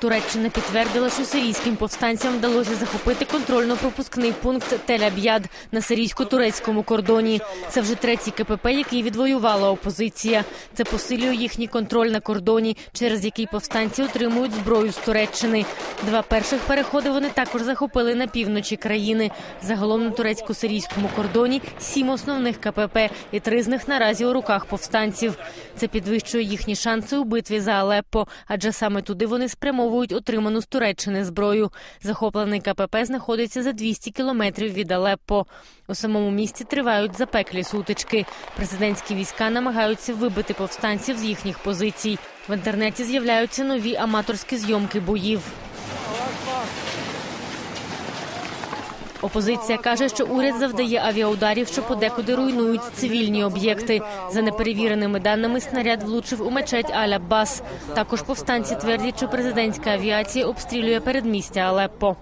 Туреччина підтвердила, що сирійським повстанцям вдалося захопити контрольно-пропускний пункт Тель-Аб'яд на сирійсько-турецькому кордоні. Це вже третій КПП, який відвоювала опозиція. Це посилює їхній контроль на кордоні, через який повстанці отримують зброю з Туреччини. Два перших переходи вони також захопили на півночі країни. Загалом на турецько-сирійському кордоні сім основних КПП, і три з них наразі у руках повстанців. Це підвищує їхні шанси у битві за Алеппо, адже саме туди вони спрямовують отриману з Туреччини зброю. Захоплений КПП знаходиться за 200 кілометрів від Алеппо. У самому місті тривають запеклі сутички. Президентські війська намагаються вибити повстанців з їхніх позицій. В інтернеті з'являються нові аматорські зйомки боїв. Опозиція каже, що уряд завдає авіаударів, що подекуди руйнують цивільні об'єкти. За неперевіреними даними, снаряд влучив у мечеть Аль-Аббас. Також повстанці твердять, що президентська авіація обстрілює передмістя Алеппо.